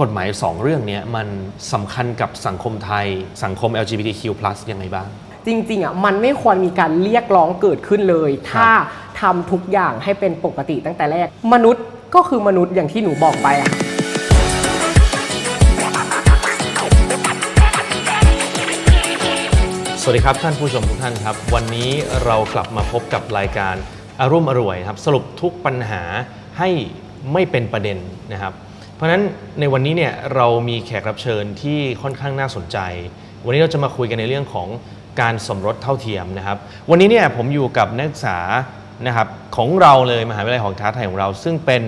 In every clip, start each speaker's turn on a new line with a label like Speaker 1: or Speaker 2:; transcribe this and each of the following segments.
Speaker 1: กฎหมาย 2 เรื่องเนี้ยมันสำคัญกับสังคมไทย สังคม LGBTQ+ ยังไงบ้าง
Speaker 2: จริงๆอะมันไม่ควรมีการเรียกร้องเกิดขึ้นเลย ถ้าทำทุกอย่างให้เป็นปกติตั้งแต่แรก มนุษย์ก็คือมนุษย์อย่างที่หนูบอกไปอะ
Speaker 1: สวัสดีครับท่านผู้ชมทุกท่านครับ วันนี้เรากลับมาพบกับรายการอารุ่มอร่วยครับ สรุปทุกปัญหาให้ไม่เป็นประเด็นนะครับเพ ราะฉะนั้นในวันนี้เนี่ยเรามีแขกรับเชิญที่ค่อนข้างน่าสนใจ วันนี้เราจะมาคุยกันในเรื่องของการสมรสเท่าเทียมนะครับ วันนี้เนี่ยผมอยู่กับนักศึกษานะครับของเราเลยมหาวิทยาลัยหองท้าไทยของเรา ซึ่งเป็น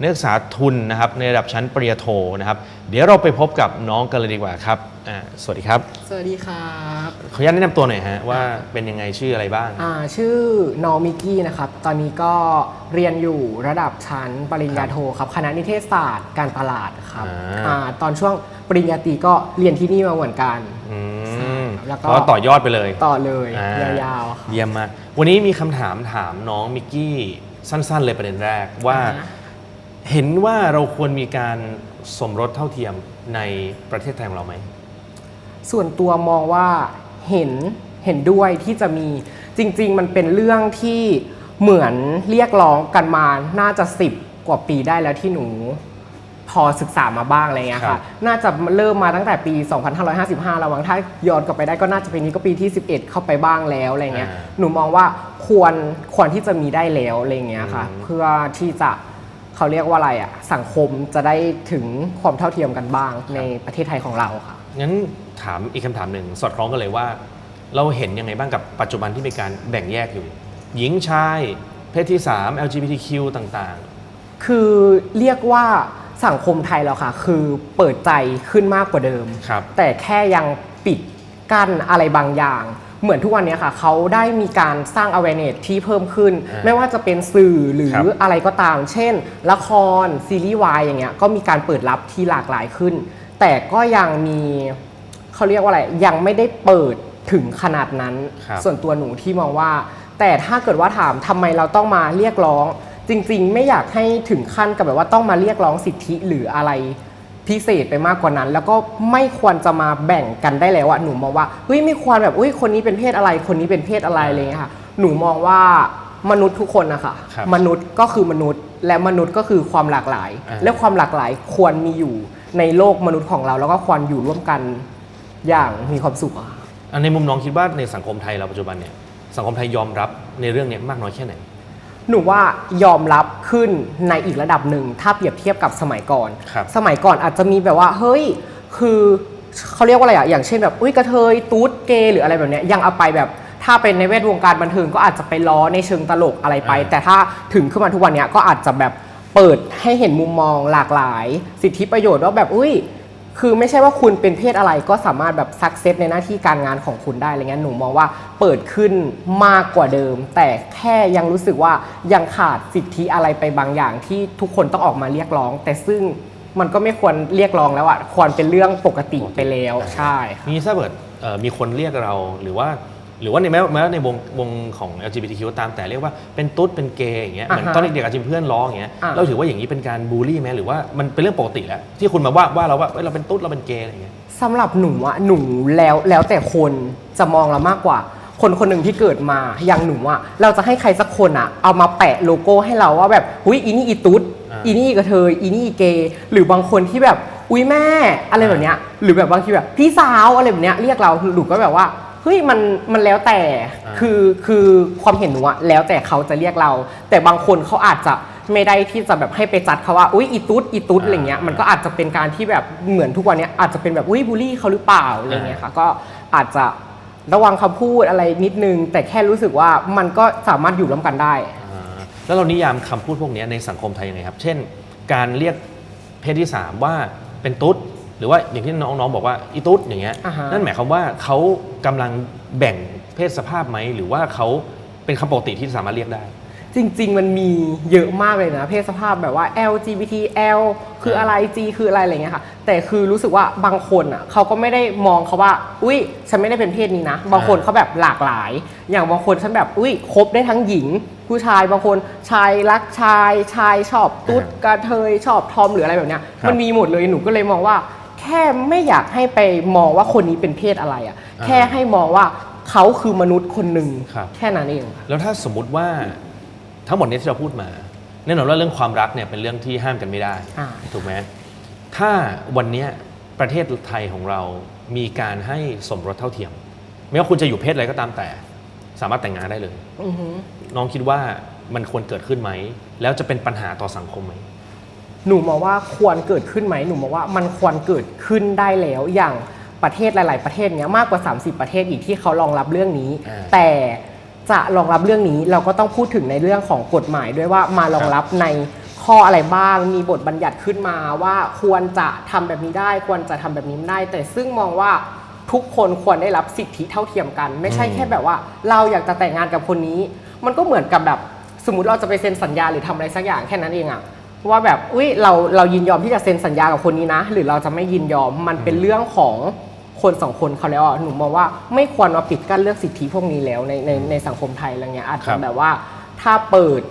Speaker 1: นักศึกษาทุนนะครับในระดับชั้นปริญญาโทนะครับเดี๋ยวเราไปพบกับน้องกันเลยดีกว่าครับอ่าสวัสดีครับ
Speaker 2: สวัสดีครับ
Speaker 1: ขออนุญาตแนะนำตัวหน่อยฮะว่าเป็นยังไงชื่ออะไรบ้าง
Speaker 2: อ่าชื่อน้องมิกกี้นะครับ ตอนนี้ก็เรียนอยู่ระดับชั้นปริญญาโทครับคณะนิเทศศาสตร์การตลาดครับ
Speaker 1: อ่า
Speaker 2: อ่าตอนช่วงปริญญาตรีก็เรียนที่นี่มาเหมือนกัน
Speaker 1: อืม
Speaker 2: แล้วก็
Speaker 1: ก็ต่อยอดไปเลย
Speaker 2: ต่อเลย
Speaker 1: อ่
Speaker 2: ยาวๆครับ
Speaker 1: เยี่ยมมากวันนี้มีคำถามถามน้องมิกกี้สั้น ๆ เลยประเด็นแรกว่า
Speaker 2: อ่าฮะ
Speaker 1: เห็นว่าเราควรมีการสมรสเท่าเทียมในประเทศไทยของเราไหม
Speaker 2: ส่วนตัวมองว่าเห็นเห็นด้วยที่จะมีจริง ๆ มันเป็นเรื่องที่เหมือนเรียกร้องกันมาน่าจะ10กว่าปีได้แล้วที่หนูพอศึกษามาบ้างอะไรเงี้ย
Speaker 1: ครั
Speaker 2: ค่ะ
Speaker 1: บ
Speaker 2: น่าจะเริ่มมาตั้งแต่ปี 2555ระวังถ้าย้อนกลับไปได้ก็น่าจะเป็นนี้ก็ปีที่ 11 เข้าไปบ้างแล้วอะไรเงี้ย หนูมองว่าควรควรที่จะมีได้แล้วอะไรเงี้ยค่ะ เพื่อที่จะ เขาเรียกว่าอะไรอะสังคมจะได้ถึงความเท่าเทียมกันบ้างในประเทศไทยของเราค่ะ
Speaker 1: งั้นถามอีกคำถามหนึ่งสอดคล้องกันเลยว่า เราเห็นยังไงบ้างกับปัจจุบันที่มีการแบ่งแยกอยู่ หญิงชาย เพศที่ 3 LGBTQ ต่าง
Speaker 2: คือเรียกว่าสังคมไทยเราค่ะ คือเปิดใจขึ้นมากกว่าเดิม
Speaker 1: ครับ
Speaker 2: แต่แค่ยังปิดกั้นอะไรบางอย่าง เหมือนทุกวันนี้ค่ะเขาได้มีการสร้าง awareness ที่เพิ่มขึ้น
Speaker 1: อ่า
Speaker 2: ไม่ว่าจะเป็นสื่อหรือ
Speaker 1: ครับ
Speaker 2: อะไรก็ตาม เช่น ละครซีรีส์วายอย่างเงี้ยก็มีการเปิดรับที่หลากหลายขึ้น แต่ก็ยังมีเขาเรียกว่าอะไรยังไม่ได้เปิดถึงขนาดนั้น
Speaker 1: ครับ
Speaker 2: ส่วนตัวหนูที่มองว่า แต่ถ้าเกิดว่าถามทำไมเราต้องมาเรียกร้อง จริง ๆ ไม่อยากให้ถึงขั้นกับแบบว่าต้องมาเรียกร้องสิทธิหรืออะไร พิเศษไปมากกว่านั้น แล้วก็ไม่ควรจะมาแบ่งกันได้แล้วอะหนูมองว่าเฮ้ยไม่ควรแบบอุ้ยคนนี้เป็นเพศอะไร คนนี้เป็นเพศอะไรอะไรเงี้ยค่ะ หนูมองว่ามนุษย์ทุกคนนะคะ
Speaker 1: ครับ
Speaker 2: มนุษย์ก็คือมนุษย์ และมนุษย์ก็คือความหลากหลาย
Speaker 1: อ่า
Speaker 2: และความหลากหลายควรมีอยู่ในโลกมนุษย์ของเรา แล้วก็ควรอยู่ร่วมกันอย่างมีความสุขอะ
Speaker 1: ๆอันในมุมน้องคิดว่าในสังคมไทยเราปัจจุบันเนี่ยสังคมไทยยอมรับในเรื่องเนี้ยมากน้อยแค่ไหน
Speaker 2: หนูว่ายอมรับขึ้นในอีกระดับหนึ่ง ถ้าเปรียบเทียบกับสมัยก่อน
Speaker 1: ครับ
Speaker 2: สมัยก่อนอาจจะมีแบบว่าเฮ้ยคือเขาเรียกว่าอะไรอะอย่างเช่นแบบอุ้ยกระเทยตูดเกย์หรืออะไรแบบเนี้ยยังเอาไปแบบถ้าเป็นในแวดวงการบันเทิงก็อาจจะไปล้อในเชิงตลกอะไรไป
Speaker 1: อ่า
Speaker 2: แต่ถ้าถึงขึ้นมาทุกวันเนี้ยก็อาจจะแบบเปิดให้เห็นมุมมองหลากหลาย สิทธิประโยชน์ว่าแบบอุ้ย คือไม่ใช่ว่าคุณเป็นเพศอะไรก็สามารถแบบซักเซสในหน้าที่การงานของคุณได้อะไรเงี้ยหนูมองว่าเปิดขึ้นมากกว่าเดิม แต่แค่ยังรู้สึกว่ายังขาดสิทธิอะไรไปบางอย่างที่ทุกคนต้องออกมาเรียกร้อง แต่ซึ่งมันก็ไม่ควรเรียกร้องแล้วอะควรเป็นเรื่องปกติไปแล้วใช่
Speaker 1: นี่ถ้าเกิดเอ่อมีคนเรียกเราหรือว่า หรือว่าในแม้แม้ว่าในวงวงของ LGBTQ ก็ตามแต่เรียกว่าเป็นตุ๊ดเป็นเกย์อย่างเงี้ยเหมือน
Speaker 2: อ่าฮะ
Speaker 1: ตอนเด็กๆอาจจะมีเพื่อนล้ออย่างเงี้ย
Speaker 2: อ่า
Speaker 1: เราถือว่าอย่างนี้เป็นการบูลลี่ไหมหรือว่ามันเป็นเรื่องปกติแล้ว ที่คุณมาว่าว่าเราว่าเอ้ยเราเป็นตุ๊ดเราเป็นเกย์อะไรอย่างเงี้ย
Speaker 2: สำหรับหนูอะหนูแล้วแล้วแต่คนจะมองเรามากกว่า คนคนหนึ่งที่เกิดมาอย่างหนูอะเราจะให้ใครสักคนอะเอามาแปะโลโก้ให้เราว่าแบบหุยอีนี่อีตุ๊ด
Speaker 1: อ่า
Speaker 2: อีนี่อีกระเทยอีนี่อีเกย์หรือบางคนที่แบบอุ้ยแม่อะไรแบบเนี้ยหรือแบบบางทีแบบพี่สาวอะไรแบบเนี้ยเรียกเราหนูก็แบบว่า เฮ้ยมันมันแล้วแต่
Speaker 1: อ่า
Speaker 2: คือคือความเห็นหนูอะแล้วแต่เขาจะเรียกเรา แต่บางคนเขาอาจจะไม่ได้ที่จะแบบให้ไปจัดเขาว่าอุ้ยอีตุ๊ดอีตุ๊ดอะไรเงี้ยมันก็อาจจะเป็นการที่แบบเหมือนทุกวันเนี้ยอาจจะเป็นแบบอุ้ยบูลลี่เขาหรือเปล่าอะไรเงี้ยค่ะก็อาจจะระวังคำพูดอะไรนิดนึง แต่แค่รู้สึกว่ามันก็สามารถอยู่ร่วมกันได้
Speaker 1: อ่าแล้วเรานิยามคำพูดพวกเนี้ยในสังคมไทยยังไงครับ เช่น การเรียกเพศที่ 3 ว่าเป็นตุ๊ด หรือว่าอย่างที่น้องๆบอกว่าอีตุ๊ดอย่างเงี้ย
Speaker 2: อ่าฮะ
Speaker 1: นั่นหมายความว่าเขากำลังแบ่งเพศสภาพไหมหรือว่าเขาเป็นคำปกติที่สามารถเรียกได้
Speaker 2: จริง ๆ มันมีเยอะมากเลยนะ เพศสภาพแบบว่า LGBT L คืออะไร G คืออะไรอะไรเงี้ยค่ะ แต่คือรู้สึกว่าบางคนอะเขาก็ไม่ได้มองเขาว่า อุ้ยฉันไม่ได้เป็นเพศนี้นะ บางคนเขาแบบหลากหลาย อย่างบางคนฉันแบบอุ้ยคบได้ทั้งหญิง ผู้ชายบางคนชายรักชาย ชายชอบตุ๊ดกระเทยชอบทอมหรืออะไรแบบเนี้ย
Speaker 1: ครับ
Speaker 2: มันมีหมดเลยหนูก็เลยมองว่า แค่ไม่อยากให้ไปมองว่าคนนี้เป็นเพศอะไรอะ
Speaker 1: อ่า
Speaker 2: แค่ให้มองว่าเขาคือมนุษย์คนหนึ่ง
Speaker 1: ครับ
Speaker 2: แค่นั้นเองค่ะ
Speaker 1: แล้วถ้าสมมุติว่าทั้งหมดนี้ที่เราพูดมาแน่นอนว่าเรื่องความรักเนี่ยเป็นเรื่องที่ห้ามกันไม่ได้
Speaker 2: อ่า
Speaker 1: ถูกไหมถ้าวันเนี้ยประเทศไทยของเรามีการให้สมรสเท่าเทียม ไม่ว่าคุณจะอยู่เพศอะไรก็ตามแต่ สามารถแต่งงานได้เลย
Speaker 2: อือหือ
Speaker 1: น้องคิดว่ามันควรเกิดขึ้นไหม แล้วจะเป็นปัญหาต่อสังคมไหม
Speaker 2: หนูมองว่าควรเกิดขึ้นไหมหนูมองว่ามันควรเกิดขึ้นได้แล้วอย่างประเทศหลาย ๆ ประเทศเนี้ยมากกว่า 30 ประเทศอีกที่เขารองรับเรื่องนี้
Speaker 1: อ่า
Speaker 2: แต่จะรองรับเรื่องนี้เราก็ต้องพูดถึงในเรื่องของกฎหมายด้วยว่ามารองรับในข้ออะไรบ้าง มีบทบัญญัติขึ้นมาว่าควรจะทำแบบนี้ได้ ควรจะทำแบบนี้ไม่ได้ แต่ซึ่งมองว่าทุกคนควรได้รับสิทธิเท่าเทียมกัน ไม่ใช่
Speaker 1: อืม
Speaker 2: แค่แบบว่า เราอยากจะแต่งงานกับคนนี้ มันก็เหมือนกับแบบสมมติเราจะไปเซ็นสัญญาหรือทำอะไรสักอย่างแค่นั้นเองอะ ว่าแบบอุ้ยเราเรายินยอมที่จะเซ็นสัญญากับคนนี้นะ หรือเราจะไม่ยินยอมมันเป็นเรื่องของคนสองคนเขาแล้วอะหนูมองว่าไม่ควรมาปิดกั้นเรื่องสิทธิพวกนี้แล้วในในในสังคมไทยอะไรเงี้ยอาจ
Speaker 1: ครั
Speaker 2: จะ
Speaker 1: บ
Speaker 2: แบบว่าถ้าเปิด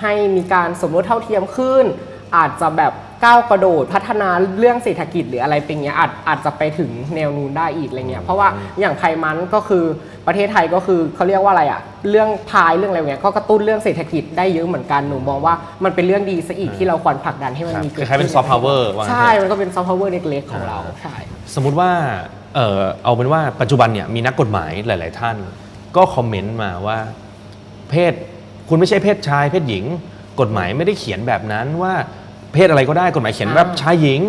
Speaker 2: ให้มีการสมรสเท่าเทียมขึ้น อาจจะแบบ ก้าวกระโดดพัฒนาเรื่องเศรษฐกิจหรืออะไรเป็นเงี้ยอาจอาจจะไปถึงแนวนู้นได้อีกอะไรเงี้ยเพราะว่าอย่างไทยมันก็คือประเทศไทยก็คือเขาเรียกว่าอะไรอะเรื่องพายเรื่องอะไรเงี้ยก็กระตุ้นเรื่องเศรษฐกิจได้เยอะเหมือนกันหนูมองว่ามันเป็นเรื่องดีซะอีกที่เราควรผลักดันให้มัน
Speaker 1: ครับ
Speaker 2: มี
Speaker 1: ค
Speaker 2: เกิด
Speaker 1: ล้ายๆเป็น
Speaker 2: ขึ้
Speaker 1: ซอฟต์พาวเวอร์ว่างั้น
Speaker 2: ใช่
Speaker 1: เถอะ
Speaker 2: มันก็เป็นซอฟต์พาวเวอร์เล็กๆของเราใช่
Speaker 1: สมมุติว่าเออเอาเป็นว่าปัจจุบันเนี่ยมีนักกฎหมายหลาย ๆ ท่าน ก็คอมเมนต์มาว่าเพศคุณไม่ใช่เพศชายเพศหญิง กฎหมายไม่ได้เขียนแบบนั้นว่า เพศอะไรก็ได้กฎหมายเขียนแบบ
Speaker 2: อ่า
Speaker 1: ชายหญิง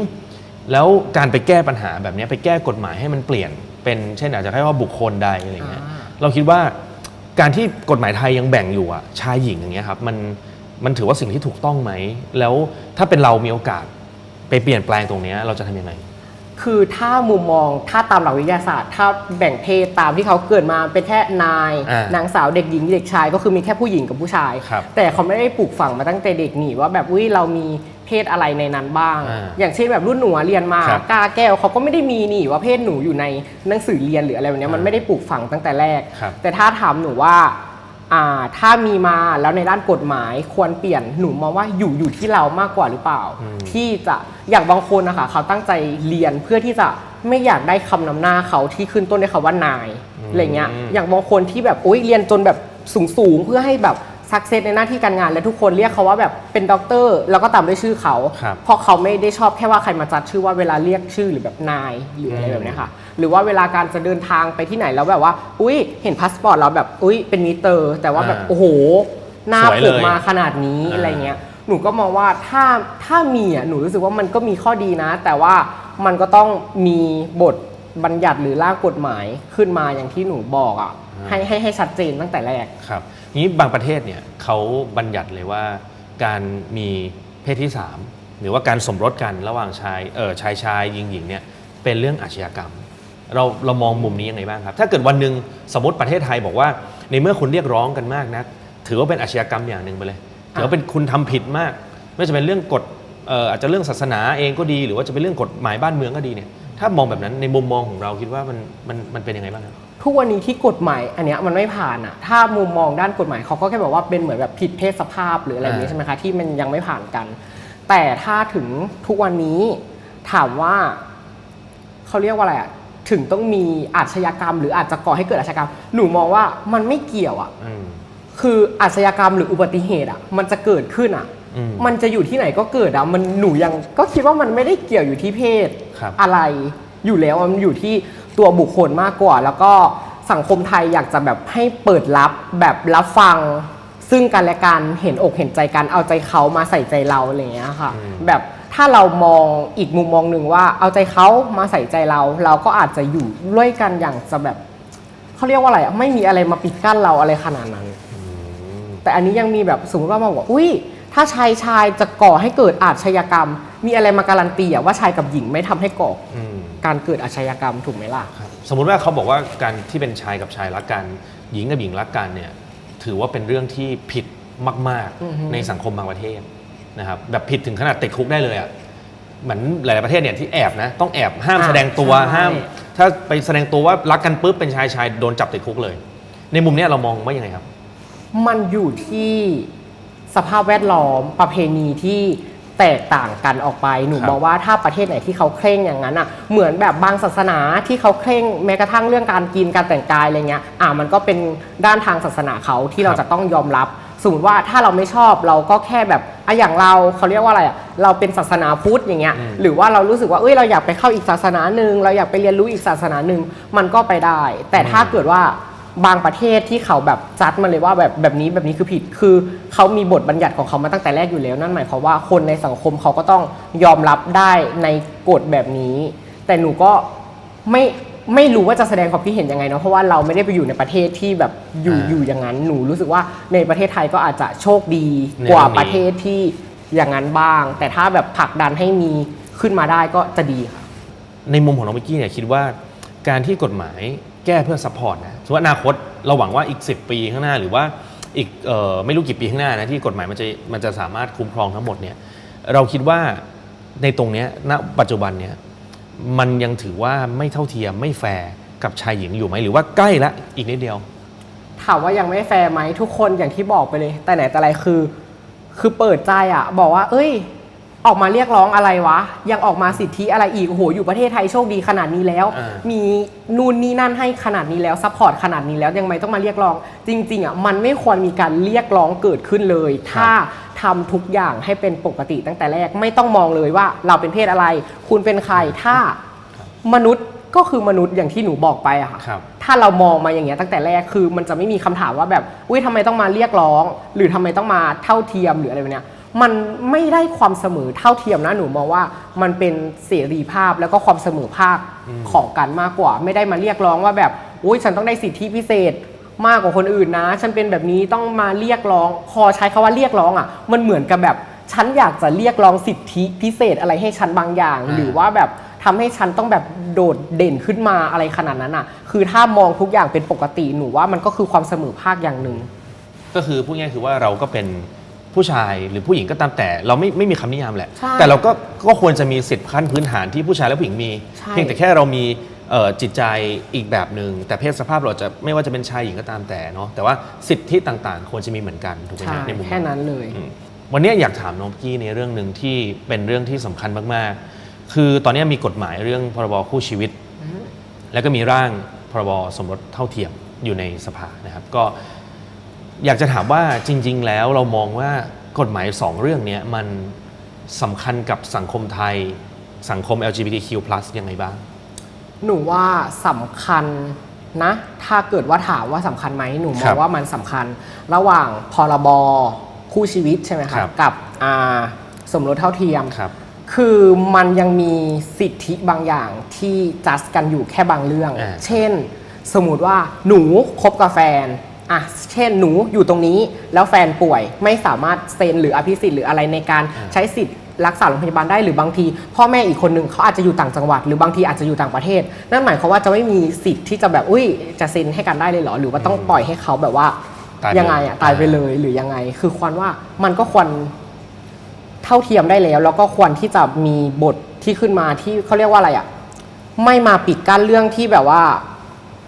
Speaker 1: แล้วการไปแก้ปัญหาแบบเนี้ยไปแก้กฎหมายให้มันเปลี่ยน เป็นเช่นอาจจะแค่ว่าบุคคลใดอะไรเงี้ย
Speaker 2: อ่า
Speaker 1: เราคิดว่าการที่กฎหมายไทยยังแบ่งอยู่อะชายหญิงอย่างเงี้ยครับมันมันถือว่าสิ่งที่ถูกต้องไหม แล้วถ้าเป็นเรามีโอกาสไปเปลี่ยนแปลงตรงเนี้ยเราจะทำยังไง
Speaker 2: คือถ้ามุมมองถ้าตามหลักวิทยาศาสตร์ ถ้าแบ่งเพศตามที่เขาเกิดมาเป็นแค่นาย
Speaker 1: อ่านา
Speaker 2: งสาวเด็กหญิงเด็กชาย ก็คือมีแค่ผู้หญิงกับผู้ชาย
Speaker 1: ครับ
Speaker 2: แต่เขาไม่ได้ปลูกฝังมาตั้งแต่เด็กนี่ว่าแบบอุ้ยเรามีเพศอะไรในนั้นบ้าง
Speaker 1: อ่า
Speaker 2: อย่างเช่นแบบรุ่นหนูอะเรียนมา
Speaker 1: ครับ
Speaker 2: กาแก้วเขาก็ไม่ได้มีนี่ว่าเพศหนูอยู่ในหนังสือเรียนหรืออะไรแบบเนี้ยมัน
Speaker 1: อ่า
Speaker 2: ไม่ได้ปลูกฝังตั้งแต่แรก
Speaker 1: ครับ
Speaker 2: แต่ถ้าถามหนูว่าอ่า ถ้ามีมาแล้วในด้านกฎหมายควรเปลี่ยนหนูมองว่าอยู่อยู่ที่เรามากกว่าหรือเปล่า
Speaker 1: อืม
Speaker 2: ที่จะอย่างบางคนนะคะเขาตั้งใจเรียนเพื่อที่จะไม่อยากได้คำนำหน้าเขาที่ขึ้นต้นด้วยคำว่านายอะไรเงี้ยอย่างบางคนที่แบบอุ้ยเรียนจนแบบสูงสูงๆเพื่อให้แบบสักเซสในหน้าที่การงาน และทุกคนเรียกเขาว่าแบบเป็นด็อกเตอร์แล้วก็ตามด้วยชื่อเขา
Speaker 1: ครับ
Speaker 2: เพราะเขาไม่ได้ชอบแค่ว่าใครมาจัดชื่อว่าเวลาเรียกชื่อหรือแบบนายหรืออะไรแบบเนี้ยค่ะ หรือว่าเวลาการจะเดินทางไปที่ไหนแล้วแบบว่า อุ้ยเห็นพาสปอร์ตเราแบบอุ้ยเป็นมิเตอร์ แต่ว่าแบบ
Speaker 1: อ่า
Speaker 2: โอ้โหหน้า
Speaker 1: สวย
Speaker 2: ผ
Speaker 1: เลย
Speaker 2: มมาขนาดนี้
Speaker 1: อ่า
Speaker 2: อะไรเงี้ย หนูก็มองว่าถ้าถ้ามีอะหนูรู้สึกว่ามันก็มีข้อดีนะ แต่ว่ามันก็ต้องมีบทบัญญัติหรือร่างกฎหมายขึ้นมาอย่างที่หนูบอกอะให้ให้ให้ชัดเจนตั้งแต่แรก
Speaker 1: ครับนี้บางประเทศเนี่ยเขาบัญญัติเลยว่าการมีเพศที่ 3 หรือว่าการสมรสกันระหว่างชายเออชายชายหญิงหญิงเนี่ยเป็นเรื่องอาชญากรรม เราเรามองมุมนี้ยังไงบ้างครับ ถ้าเกิดวันหนึ่งสมมติประเทศไทยบอกว่า ในเมื่อคุณเรียกร้องกันมากนะ ถือว่าเป็นอาชญากรรมอย่างหนึ่งไปเลยถือว่าเป็นคุณทำผิดมาก ไม่ว่าจะเป็นเรื่องกฎเอ่ออาจจะเรื่องศาสนาเองก็ดี หรือว่าจะเป็นเรื่องกฎหมายบ้านเมืองก็ดีเนี่ยถ้ามองแบบนั้นในมุมมองของเราคิดว่ามันมันมันเป็นยังไงบ้างครับ
Speaker 2: ทุกวันนี้ที่กฎหมายอันเนี้ยมันไม่ผ่านอะถ้ามุมมองด้านกฎหมายเขาก็แค่บอกว่าเป็นเหมือนแบบผิดเพศสภาพหรืออะไรอย่างนี้
Speaker 1: อ่า
Speaker 2: ใช่ไหมคะที่มันยังไม่ผ่านกัน แต่ถ้าถึงทุกวันนี้ถามว่าเขาเรียกว่าอะไรอะ ถึงต้องมีอาชญากรรม หรืออาจจะก่อให้เกิดอาชญากรรม หนูมองว่ามันไม่เกี่ยวอะ
Speaker 1: อืม
Speaker 2: คืออาชญากรรมหรืออุบัติเหตุอะมันจะเกิดขึ้นอะ
Speaker 1: อืม
Speaker 2: มันจะอยู่ที่ไหนก็เกิดอะมันหนูยังก็คิดว่ามันไม่ได้เกี่ยวอยู่ที่เพศ
Speaker 1: ครับ
Speaker 2: อะไรอยู่แล้วมันอยู่ที่ตัวบุคคลมากกว่า แล้วก็สังคมไทยอยากจะแบบให้เปิดรับแบบรับฟัง ซึ่งกันและกันเห็นอกเห็นใจกันเอาใจเขามาใส่ใจเราอะไรอย่างเงี้ยค่ะ
Speaker 1: อืม
Speaker 2: แบบ ถ้าเรามองอีกมุมมองหนึ่งว่า เอาใจเขามาใส่ใจเรา เราก็อาจจะอยู่ด้วยกันอย่างจะแบบเขาเรียกว่าอะไรอะไม่มีอะไรมาปิดกั้นเราอะไรขนาดนั้น แต่อันนี้ยังมีแบบสมมติว่ามาบอกว่าอุ้ยถ้าชายชายจะก่อให้เกิดอาชญากรรม มีอะไรมาการันตีอะว่าชายกับหญิงไม่ทำให้ก่อ
Speaker 1: อืม
Speaker 2: การเกิดอาชญากรรมถูกไหมล่ะ
Speaker 1: ครับสมมุติว่าเขาบอกว่าการที่เป็นชายกับชายรักกันหญิงกับหญิงรักกันเนี่ยถือว่าเป็นเรื่องที่ผิดมาก
Speaker 2: อือฮึ
Speaker 1: ๆในสังคมบางประเทศ นะครับแบบผิดถึงขนาดติดคุกได้เลยอะ่ะเหมือนหลาย ๆ ประเทศเนี่ยที่แอบนะต้องแอบห้าม
Speaker 2: อ่า
Speaker 1: แสดงตัว
Speaker 2: ใช่
Speaker 1: ห้าม ถ้าไปแสดงตัวว่ารักกันปุ๊บเป็นชายชายโดนจับติดคุกเลย ในมุมเนี้ยเรามองว่ายังไงครับ
Speaker 2: มันอยู่ที่สภาพแวดล้อมประเพณีที่แตกต่างกันออกไปหนู
Speaker 1: ครับ
Speaker 2: มองว่าถ้าประเทศไหนที่เขาเคร่งอย่างนั้นอะเหมือนแบบบางศาสนาที่เขาเคร่งแม้กระทั่งเรื่องการกินการแต่งกายอะไรเงี้ยอะมันก็เป็นด้านทางศาสนาเขาที่เราจะต้องยอมรับ สมมติว่าถ้าเราไม่ชอบเราก็แค่แบบอะอย่างเราเขาเรียกว่าอะไรอะเราเป็นศาสนาพุทธอย่างเงี้ย
Speaker 1: อืม
Speaker 2: หรือว่าเรารู้สึกว่าเอ้ยเราอยากไปเข้าอีกศาสนาหนึ่งเราอยากไปเรียนรู้อีกศาสนาหนึ่งมันก็ไปได้ แต่ถ้าเกิดว่าบางประเทศที่เขาแบบจัดมาเลยว่าแบบแบบนี้แบบนี้คือผิดคือเขามีบทบัญญัติของเขามาตั้งแต่แรกอยู่แล้วนั่นหมายความว่าคนในสังคมเขาก็ต้องยอมรับได้ในกฎแบบนี้ แต่หนูก็ไม่ ไม่รู้ว่าจะแสดงความคิดเห็นยังไงเนาะเพราะว่าเราไม่ได้ไปอยู่ในประเทศที่แบบอยู่
Speaker 1: อ่า
Speaker 2: อยู่อย่างนั้นหนูรู้สึกว่าในประเทศไทยก็อาจจะโชคดี
Speaker 1: ใน
Speaker 2: กว่า
Speaker 1: เรื่องนี้
Speaker 2: ประเทศที่อย่างนั้นบ้าง แต่ถ้าแบบผลักดันให้มีขึ้นมาได้ก็จะดีค่ะ
Speaker 1: ในมุมของน้องมิกกี้เนี่ยคิดว่าการที่กฎหมายแก้เพื่อซัพพอร์ตนะสมมติว่าอนาคตเราหวังว่าอีก 10 ปีข้างหน้าหรือว่าอีกเอ่อไม่รู้กี่ปีข้างหน้านะที่กฎหมายมันจะมันจะสามารถคุ้มครองทั้งหมดเนี่ยเราคิดว่าในตรงเนี้ยณปัจจุบันเนี่ย มันยังถือว่าไม่เท่าเทียมไม่แฟร์กับชายหญิงอยู่ไหมหรือว่าใกล้ละอีกนิดเดียว
Speaker 2: ถามว่ายังไม่แฟร์ไหมทุกคนอย่างที่บอกไปเลย แต่ไหนแต่ไรคือ คือเปิดใจอะบอกว่า เอ้ย ออกมาเรียกร้องอะไรวะ ยังออกมาสิทธิอะไรอีกโอ้โหอยู่ประเทศไทยโชคดีขนาดนี้แล้ว
Speaker 1: อ่ามี
Speaker 2: มีนู่นนี่นั่นให้ขนาดนี้แล้วซัพพอร์ตขนาดนี้แล้วยังไม่ต้องมาเรียกร้อง จริงๆอะมันไม่ควรมีการเรียกร้องเกิดขึ้นเลย ถ้าทำทุกอย่างให้เป็นปกติตั้งแต่แรกไม่ต้องมองเลยว่า เราเป็นเพศอะไร คุณเป็นใครถ้ามนุษย์ก็คือมนุษย์อย่างที่หนูบอกไปอะค่ะ
Speaker 1: ครับ
Speaker 2: ถ้าเรามองมาอย่างเงี้ยตั้งแต่แรกคือมันจะไม่มีคำถามว่าแบบอุ้ยทำไมต้องมาเรียกร้อง หรือทำไมต้องมาเท่าเทียมหรืออะไรแบบเนี้ย มันไม่ได้ความเสมอเท่าเทียมนะหนูมองว่ามันเป็นเสรีภาพแล้วก็ความเสมอภาคของกันมากกว่า ไม่ได้มาเรียกร้องว่าแบบอุ้ยฉันต้องได้สิทธิพิเศษมากกว่าคนอื่นนะ ฉันเป็นแบบนี้ต้องมาเรียกร้อง พอใช้คาว่าเรียกร้องอะ มันเหมือนกับแบบฉันอยากจะเรียกร้องสิทธิพิเศษอะไรให้ฉันบางอย่าง
Speaker 1: อ่า
Speaker 2: หรือว่าแบบทำให้ฉันต้องแบบโดดเด่นขึ้นมาอะไรขนาดนั้นอะ คือถ้ามองทุกอย่างเป็นปกติหนูว่ามันก็คือความเสมอภาคอย่างหนึ่ง
Speaker 1: ก็คือพูดง่ายๆคือว่าเราก็เป็น ผู้ชายหรือผู้หญิงก็ตามแต่ เราไม่ไม่มีคำนิยามแหละ
Speaker 2: ใช่
Speaker 1: แต่เราก็ก็ควรจะมีสิทธิขั้นพื้นฐานที่ผู้ชายและผู้หญิงมี
Speaker 2: ใช่
Speaker 1: เพียงแต่แค่เรามีเอ่อจิตใจอีกแบบหนึ่งแต่เพศสภาพเราจะไม่ว่าจะเป็นชายหญิงก็ตามแต่เนาะแต่ว่าสิทธิต่างๆ ควรจะมีเหมือนกันถูกไหม
Speaker 2: ใช่
Speaker 1: ฮะในมุม
Speaker 2: แค่นั้นเลย
Speaker 1: อืมวันนี้อยากถามน้องกี้ในเรื่องหนึ่งที่เป็นเรื่องที่สำคัญมาก ๆ คือตอนนี้มีกฎหมายเรื่องพรบคู่ชีวิต แล้วก็มีร่างพรบสมรสเท่าเทียมอยู่ในสภานะครับ ก็ อยากจะถามว่าจริง ๆ แล้วเรามองว่ากฎหมายสองเรื่องเนี้ยมันสำคัญกับสังคมไทยสังคม LGBTQ+ ยังไงบ้าง
Speaker 2: หนูว่าสำคัญนะ ถ้าเกิดว่าถามว่าสำคัญไหมหนูม
Speaker 1: ครั
Speaker 2: อง
Speaker 1: บ
Speaker 2: ว่ามันสำคัญ ระหว่างพรบคู่ชีวิตใช่ไหม
Speaker 1: ครั
Speaker 2: คะ
Speaker 1: บ
Speaker 2: กับอ่าสมรสเท่าเทียม
Speaker 1: ครับ
Speaker 2: คือมันยังมีสิทธิบางอย่างที่จัดกันอยู่แค่บางเรื่อง
Speaker 1: อ่า
Speaker 2: เช่น สมมุติว่าหนูคบกับแฟน อะเช่นหนูอยู่ตรงนี้แล้วแฟนป่วยไม่สามารถเซ็นหรืออภิสิทธิ์หรืออะไรในการใช้สิทธิ์รักษาโรงพยาบาลได้หรือบางที พ่อแม่อีกคนหนึ่งเขาอาจจะอยู่ต่างจังหวัด หรือบางทีอาจจะอยู่ต่างประเทศ นั่นหมายความว่าจะไม่มีสิทธิ์ที่จะแบบอุ้ยจะเซ็นให้กันได้เลยเหรอ หรือว่าต้องปล่อยให้เขาแบบว่า
Speaker 1: ตายไป
Speaker 2: ยังไงอะตายไปเลยหรือยังไง คือควรว่ามันก็ควรเท่าเทียมได้แล้ว แล้วก็ควรที่จะมีบทที่ขึ้นมาที่เขาเรียกว่าอะไรอะ่ะไม่มาปิดกั้นเรื่องที่แบบว่า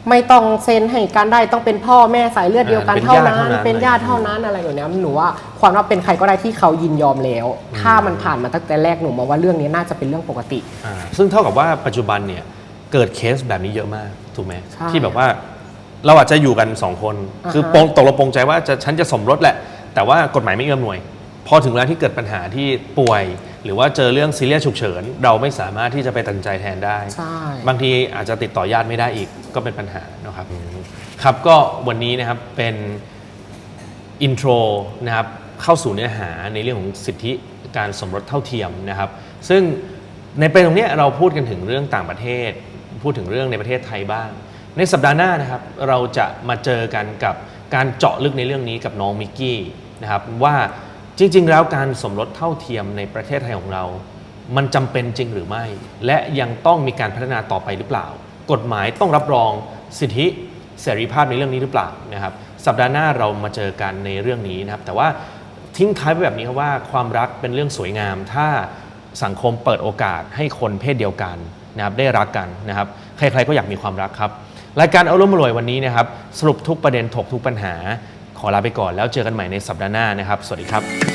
Speaker 2: ไม่ต้องเซ็นให้กันได้ต้องเป็นพ่อแม่สายเลือดเดียวกัน
Speaker 1: อ่า
Speaker 2: เท่านั้น
Speaker 1: เป็
Speaker 2: เป็นน
Speaker 1: ญา
Speaker 2: ญา
Speaker 1: ติ
Speaker 2: ติ
Speaker 1: เท่า
Speaker 2: เท่า
Speaker 1: นั้
Speaker 2: นั้นนอะไรแบบเนี้ยหนูว่าความว่าเป็นใครก็ได้ที่เขายินยอมแล้ว ถ้ามันผ่านมาตั้งแต่แรกหนูมองว่าเรื่องนี้น่าจะเป็นเรื่องปกติ
Speaker 1: อ่าซึ่งเท่ากับว่าปัจจุบันเนี่ยเกิดเคสแบบนี้เยอะมากถูกไหม
Speaker 2: ใช่
Speaker 1: ที่แบบว่าเราอาจจะอยู่กันสองคน
Speaker 2: อ่าฮะ
Speaker 1: คือปรงตกลงปรงใจว่าจะฉันจะสมรสแหละ แต่ว่ากฎหมายไม่เอื้อมหน่วย พอถึงเวลาที่เกิดปัญหาที่ป่วย หรือว่าเจอเรื่องซีเรียสฉุกเฉิน เราไม่สามารถที่จะไปตัดสินใจแทนได้
Speaker 2: ใช่
Speaker 1: บางทีอาจจะติดต่อญาติไม่ได้อีกก็เป็นปัญหานะครับครับก็วันนี้นะครับเป็นอินโทรนะครับเข้าสู่เนื้อหาในเรื่องของสิทธิการสมรสเท่าเทียมนะครับ ซึ่งในประเด็นตรงเนี้ยเราพูดกันถึงเรื่องต่างประเทศ พูดถึงเรื่องในประเทศไทยบ้าง ในสัปดาห์หน้านะครับเราจะมาเจอกันกับการเจาะลึกในเรื่องนี้กับน้องมิกกี้นะครับว่า จริง ๆ แล้วการสมรสเท่าเทียมในประเทศไทยของเรา มันจำเป็นจริงหรือไม่ และยังต้องมีการพัฒนาต่อไปหรือเปล่า กฎหมายต้องรับรองสิทธิเสรีภาพในเรื่องนี้หรือเปล่านะครับ สัปดาห์หน้าเรามาเจอกันในเรื่องนี้นะครับ แต่ว่าทิ้งท้ายไปแบบนี้ครับว่าความรักเป็นเรื่องสวยงาม ถ้าสังคมเปิดโอกาสให้คนเพศเดียวกันนะครับได้รักกันนะครับ ใครๆก็อยากมีความรักครับรายการเอาร่มรวยวันนี้นะครับสรุปทุกประเด็นถกทุกปัญหา ขอลาไปก่อนแล้วเจอกันใหม่ในสัปดาห์หน้านะครับ สวัสดีครับ